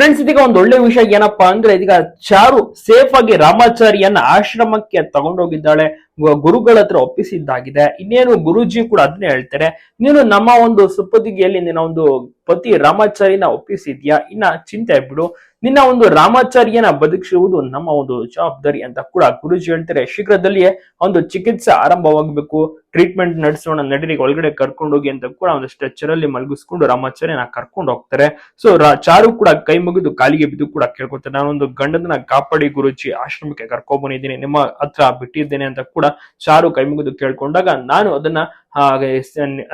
Friends ಇದೀಗ ಒಂದು ಒಳ್ಳೆ ವಿಷಯ ಏನಪ್ಪಾ ಅಂದ್ರೆ ಇದೀಗ ಚಾರು ಸೇಫ್ ಆಗಿ ರಾಮಾಚಾರಿಯನ್ನ ಆಶ್ರಮಕ್ಕೆ ತಗೊಂಡೋಗಿದ್ದಾಳೆ. ಗುರುಗಳ ಹತ್ರ ಒಪ್ಪಿಸಿದ್ದಾಗಿದೆ. ಇನ್ನೇನು ಗುರುಜಿ ಕೂಡ ಅದನ್ನೇ ಹೇಳ್ತಾರೆ. ನೀನು ನಮ್ಮ ಒಂದು ಸುಪ್ಪದಿಗೆಯಲ್ಲಿ ನಿನ್ನ ಒಂದು ಪತಿ ರಾಮಾಚಾರ್ಯನ ಒಪ್ಪಿಸಿದ್ಯಾ? ಇನ್ನ ಚಿಂತೆ ಬಿಡು. ನಿನ್ನ ಒಂದು ರಾಮಾಚಾರ್ಯನ ಬದುಕಿಸುವುದು ನಮ್ಮ ಒಂದು ಜವಾಬ್ದಾರಿ ಅಂತ ಕೂಡ ಗುರುಜಿ ಹೇಳ್ತಾರೆ. ಶೀಘ್ರದಲ್ಲಿಯೇ ಒಂದು ಚಿಕಿತ್ಸೆ ಆರಂಭವಾಗಬೇಕು. ಟ್ರೀಟ್ಮೆಂಟ್ ನಡೆಸೋಣ ನಡೀರಿ ಒಳಗಡೆ ಕರ್ಕೊಂಡೋಗಿ ಅಂತ ಕೂಡ ಒಂದು ಸ್ಟ್ರೆಚರ್ ಅಲ್ಲಿ ಮಲಗಿಸ್ಕೊಂಡು ರಾಮಾಚಾರ್ಯನ ಕರ್ಕೊಂಡು ಹೋಗ್ತಾರೆ. ಸೊ ಚಾರು ಕೂಡ ಕೈ ಮುಗಿದು ಕಾಲಿಗೆ ಬಿದ್ದು ಕೂಡ ಕೇಳ್ಕೊತಾರೆ ನಾನೊಂದು ಗಂಡನ ಕಾಪಾಡಿ ಗುರುಜಿ, ಆಶ್ರಮಕ್ಕೆ ಕರ್ಕೊಂಡ್ ಬಂದಿದ್ದೀನಿ, ನಿಮ್ಮ ಹತ್ರ ಬಿಟ್ಟಿದ್ದೇನೆ ಅಂತ ಕೂಡ ಚಾರು ಕೈ ಮುಗಿದು ಕೇಳ್ಕೊಂಡಾಗ ನಾನು ಅದನ್ನ ಹಾಗೆ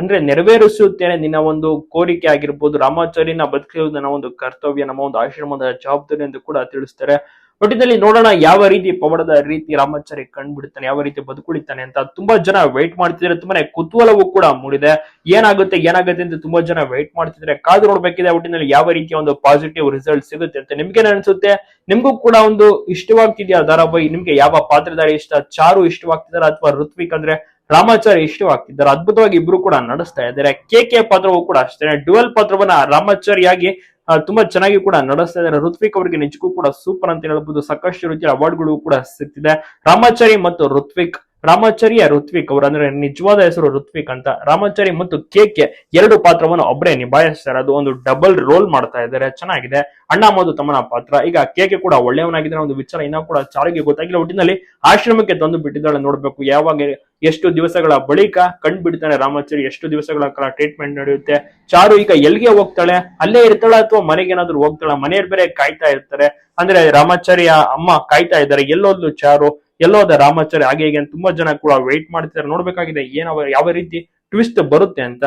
ಅಂದ್ರೆ ನೆರವೇರಿಸುತ್ತೇನೆ ನಿನ್ನ ಒಂದು ಕೋರಿಕೆ ಆಗಿರ್ಬೋದು. ರಾಮಾಚಾರ್ಯನ ಬದುಕಿರುವುದು ನನ್ನ ಒಂದು ಕರ್ತವ್ಯ, ನಮ್ಮ ಒಂದು ಆಶ್ರಮದ ಜವಾಬ್ದಾರಿ ಎಂದು ಕೂಡ ತಿಳಿಸ್ತಾರೆ. ಒಟ್ಟಿನಲ್ಲಿ ನೋಡೋಣ ಯಾವ ರೀತಿ ಪವಡದ ರೀತಿ ರಾಮಾಚಾರ್ಯ ಕಂಡುಬಿಡ್ತಾನೆ, ಯಾವ ರೀತಿ ಬದುಕುಳಿತಾನೆ ಅಂತ. ತುಂಬಾ ಜನ ವೆಯ್ಟ್ ಮಾಡ್ತಿದ್ರೆ ತುಂಬಾನೇ ಕುತೂಹಲವೂ ಕೂಡ ಮೂಡಿದೆ. ಏನಾಗುತ್ತೆ ಏನಾಗುತ್ತೆ ಅಂತ ತುಂಬಾ ಜನ ವೆಯ್ಟ್ ಮಾಡ್ತಿದ್ರೆ ಕಾದು ನೋಡ್ಬೇಕಿದೆ, ಒಟ್ಟಿನಲ್ಲಿ ಯಾವ ರೀತಿಯ ಒಂದು ಪಾಸಿಟಿವ್ ರಿಸಲ್ಟ್ ಸಿಗುತ್ತೆ ಅಂತ. ನಿಮ್ಗೆ ಅನ್ಸುತ್ತೆ? ನಿಮ್ಗೂ ಕೂಡ ಒಂದು ಇಷ್ಟವಾಗ್ತಿದ್ಯಾ ಧಾರಾಬಾಯಿ ನಿಮ್ಗೆ ಯಾವ ಪಾತ್ರಧಾರಿ ಇಷ್ಟ? ಚಾರು ಇಷ್ಟವಾಗ್ತಿದಾರ ಅಥವಾ ಋತ್ವಿಕ್ ಅಂದ್ರೆ ರಾಮಾಚಾರ್ಯ ಇಷ್ಟವಾಗ್ತಿದ್ದಾರೆ. ಅದ್ಭುತವಾಗಿ ಇಬ್ರು ಕೂಡ ನಡೆಸ್ತಾ ಇದ್ದಾರೆ. ಕೆ ಕೆ ಪಾತ್ರವೂ ಕೂಡ ಅಷ್ಟೇ. ಡುವೆಲ್ ಪಾತ್ರವನ್ನ ರಾಮಾಚಾರ್ಯಾಗಿ ತುಂಬಾ ಚೆನ್ನಾಗಿ ಕೂಡ ನಡೆಸ್ತಾ ಇದ್ದಾರೆ. ಋತ್ವಿಕ್ ಅವರಿಗೆ ನಿಜಕ್ಕೂ ಕೂಡ ಸೂಪರ್ ಅಂತ ಹೇಳ್ಬಹುದು ಸಾಕಷ್ಟು ರೀತಿಯ ಅವಾರ್ಡ್ಗಳು ಕೂಡ ಸಿಗ್ತಿದೆ. ರಾಮಾಚಾರಿ ಮತ್ತು ಋತ್ವಿಕ್ ರಾಮಾಚಾರ್ಯ ಋತ್ವಿಕ್ ಅವರು ಅಂದ್ರೆ ನಿಜವಾದ ಹೆಸರು ಋತ್ವಿಕ್ ಅಂತ ರಾಮಾಚಾರಿ ಮತ್ತು ಕೆ ಕೆ ಎರಡು ಪಾತ್ರವನ್ನು ಒಬ್ಬರೇ ನಿಭಾಯಿಸ್ತಾರೆ. ಅದು ಒಂದು ಡಬಲ್ ರೋಲ್ ಮಾಡ್ತಾ ಇದ್ದಾರೆ. ಚೆನ್ನಾಗಿದೆ. ಅಣ್ಣ ಮತ್ತು ತಮ್ಮನ ಪಾತ್ರ. ಈಗ ಕೆ ಕೆ ಕೂಡ ಒಳ್ಳೆಯವನಾಗಿದ್ರೆ ಒಂದು ವಿಚಾರ ಇನ್ನೂ ಕೂಡ ಚಾರಿಗೆ ಗೊತ್ತಾಗಿಲ್ಲ. ಒಟ್ಟಿನಲ್ಲಿ ಆಶ್ರಮಕ್ಕೆ ತಂದು ಬಿಟ್ಟಿದ್ದಾಳೆ ನೋಡ್ಬೇಕು. ಯಾವಾಗ ಎಷ್ಟು ದಿವಸಗಳ ಬಳಿಕ ಕಂಡು ಬಿಡ್ತಾನೆ ರಾಮಾಚಾರಿ ಎಷ್ಟು ದಿವಸಗಳ ಕಾಲ ಟ್ರೀಟ್ಮೆಂಟ್ ನಡೆಯುತ್ತೆ? ಚಾರು ಈಗ ಎಲ್ಲಿಗೆ ಹೋಗ್ತಾಳೆ? ಅಲ್ಲೇ ಇರ್ತಾಳೆ ಅಥವಾ ಮನೆಗೆ ಏನಾದ್ರು ಹೋಗ್ತಾಳ? ಮನೆಯವ್ರು ಬೇರೆ ಕಾಯ್ತಾ ಇರ್ತಾರೆ. ಅಂದ್ರೆ ರಾಮಾಚಾರ್ಯ ಅಮ್ಮ ಕಾಯ್ತಾ ಇದ್ದಾರೆ. ಎಲ್ಲೋದ್ಲು ಚಾರು ಎಲ್ಲೋದ ರಾಮಾಚಾರ್ಯ ಹಾಗೆ ಹೀಗೆ ತುಂಬಾ ಜನ ಕೂಡ ವೆಯ್ಟ್ ಮಾಡ್ತಿದ್ದಾರೆ ನೋಡ್ಬೇಕಾಗಿದೆ ಏನವ ಯಾವ ರೀತಿ ಟ್ವಿಸ್ಟ್ ಬರುತ್ತೆ ಅಂತ.